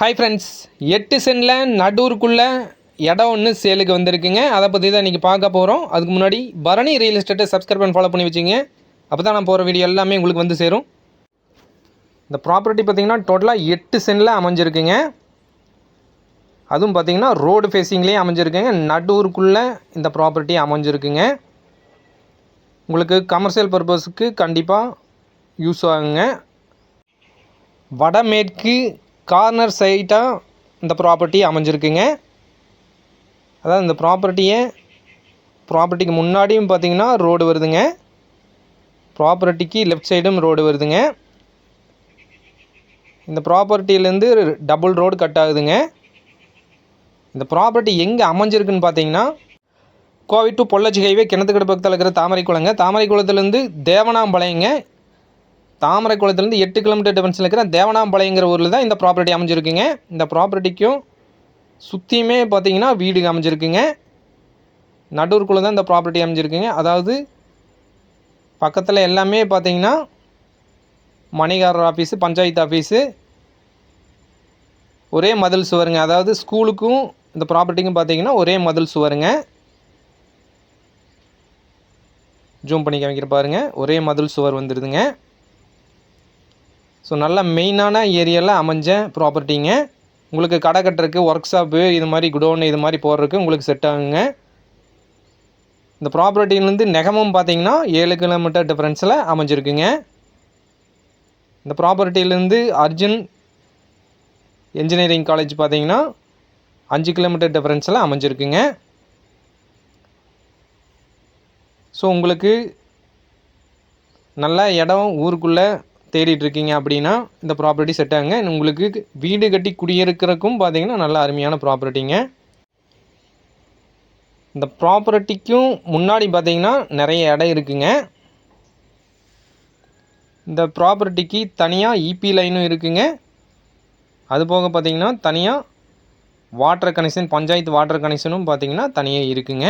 Hi friends எட்டு சென்டில் நடூருக்குள்ளே இடம் ஒன்று சேலுக்கு வந்திருக்குங்க. அதை பற்றி தான் இன்றைக்கி பார்க்க போகிறோம் அதுக்கு முன்னாடி பரணி ரியல் எஸ்டேட்டை சப்ஸ்கிரைப் பண்ணி ஃபாலோ பண்ணி வச்சுங்க. அப்போ தான் நான் போகிற வீடியோ எல்லாமே உங்களுக்கு வந்து சேரும். இந்த ப்ராப்பர்ட்டி பார்த்தீங்கன்னா டோட்டலாக எட்டு சென்டில் அமைஞ்சிருக்குங்க. அதுவும் பார்த்தீங்கன்னா ரோடு ஃபேஸிங்லேயே அமைஞ்சிருக்குங்க. நடூருக்குள்ளே இந்த ப்ராப்பர்ட்டி அமைஞ்சிருக்குங்க. உங்களுக்கு கமர்ஷியல் பர்பஸுக்கு கண்டிப்பாக யூஸ் ஆகுங்க. வடமேற்கு கார்னர் சைட்டாக இந்த ப்ராப்பர்ட்டி அமைஞ்சிருக்குங்க. அதாவது இந்த ப்ராப்பர்ட்டியை ப்ராப்பர்ட்டிக்கு முன்னாடியும் பார்த்தீங்கன்னா ரோடு வருதுங்க. ப்ராப்பர்ட்டிக்கு லெஃப்ட் சைடும் ரோடு வருதுங்க. இந்த ப்ராப்பர்ட்டியிலேருந்து டபுள் ரோடு கட் ஆகுதுங்க. இந்த ப்ராப்பர்ட்டி எங்கே அமைஞ்சிருக்குன்னு பார்த்தீங்கன்னா கோவை டு பொள்ளச்சி ஹைவே கிணத்துக்கடை பக்கத்தில் இருக்கிற தாமரை குளங்க தாமரை குளத்துலேருந்து தேவனாம்பாளையங்க. தாமரை குளத்துலேருந்து எட்டு கிலோமீட்டர் டிஃபரன்ஸில் இருக்கிற தேவனாம்பாளையங்கிற ஊரில் தான் இந்த ப்ராப்பர்ட்டி அமைஞ்சிருக்குங்க. இந்த ப்ராப்பர்ட்டிக்கும் சுற்றியுமே பார்த்தீங்கன்னா வீடு அமைஞ்சிருக்குங்க. நடூருக்குள்ளே தான் இந்த ப்ராப்பர்ட்டி அமைஞ்சிருக்குங்க. அதாவது பக்கத்தில் எல்லாமே பார்த்தீங்கன்னா மணிகாரர் ஆஃபீஸு பஞ்சாயத்து ஆஃபீஸு ஒரே மதில் சுவருங்க. அதாவது ஸ்கூலுக்கும் இந்த ப்ராப்பர்ட்டிக்கும் பார்த்தீங்கன்னா ஒரே மதில் சுவருங்க. ஜூம் பண்ணி காமிக்கிற பாருங்க. ஒரே மதில் சுவர் வந்துடுதுங்க ஸோ நல்ல மெயினான ஏரியாவில் அமைஞ்ச ப்ராப்பர்ட்டிங்க உங்களுக்கு கடை கட்டுறதுக்கு ஒர்க் ஷாப்பு இது மாதிரி குடோன் இது மாதிரி போடுறதுக்கு உங்களுக்கு செட் ஆகுங்க. இந்த ப்ராப்பர்ட்டிலேருந்து நெகமும் பார்த்தீங்கன்னா ஏழு கிலோமீட்டர் டிஃப்ரென்ஸில் அமைஞ்சிருக்குங்க. இந்த ப்ராப்பர்ட்டிலேருந்து அர்ஜுன் என்ஜினியரிங் காலேஜ் பார்த்தீங்கன்னா அஞ்சு கிலோமீட்டர் டிஃப்ரென்ஸில் அமைஞ்சிருக்குங்க. ஸோ உங்களுக்கு நல்ல இடம் ஊருக்குள்ளே தேடிட்டு இருக்கீங்க அப்படின்னா இந்த ப்ராப்பர்ட்டி செட் ஆகுங்க. உங்களுக்கு வீடு கட்டி குடியிருக்கிறக்கும் பார்த்தீங்கன்னா நல்ல அருமையான ப்ராப்பர்ட்டிங்க இந்த ப்ராப்பர்ட்டிக்கும் முன்னாடி பார்த்தீங்கன்னா நிறைய இடம் இருக்குங்க. இந்த ப்ராப்பர்ட்டிக்கு தனியாக இபி லைனும் இருக்குங்க. அது போக பார்த்தீங்கன்னா தனியாக வாட்டர் கனெக்ஷன் பஞ்சாயத்து வாட்டர் கனெக்ஷனும் பார்த்தீங்கன்னா தனியாக இருக்குங்க.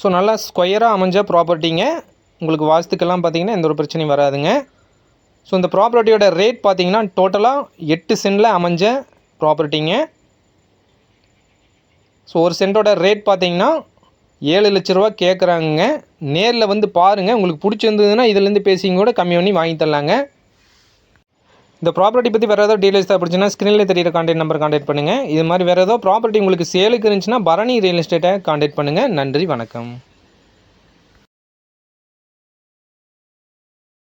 ஸோ நல்லா ஸ்கொயராக அமைஞ்ச ப்ராப்பர்ட்டிங்க உங்களுக்கு வாஸ்துக்கெல்லாம் பார்த்தீங்கன்னா எந்த ஒரு பிரச்சனையும் வராதுங்க. ஸோ இந்த ப்ராப்பர்ட்டியோட ரேட் பார்த்தீங்கன்னா டோட்டலாக எட்டு சென்டில் அமைஞ்ச ப்ராப்பர்ட்டிங்க ஸோ ஒரு சென்டோட ரேட் பார்த்தீங்கன்னா ஏழு லட்ச ரூபா கேட்குறாங்க நேரில் வந்து பாருங்கள் உங்களுக்கு பிடிச்சிருந்ததுன்னா இதுலேருந்து பேசிங்க கூட கம்மி பண்ணி வாங்கி தரலாங்க. இந்த ப்ராப்பர்ட்டி பற்றி வேறு ஏதாவது டீடைல்ஸ் தேவைப்படுச்சுன்னா ஸ்க்ரீனில் தெரியிற கான்டாக்ட் நம்பர் கான்டாக்ட் பண்ணுங்கள் இது மாதிரி வேறு ஏதோ ப்ராப்பர்ட்டி உங்களுக்கு சேலுக்கு இருந்துச்சுன்னா பரணி ரியல் எஸ்டேட்டை கான்டாக்ட் பண்ணுங்கள் நன்றி வணக்கம்.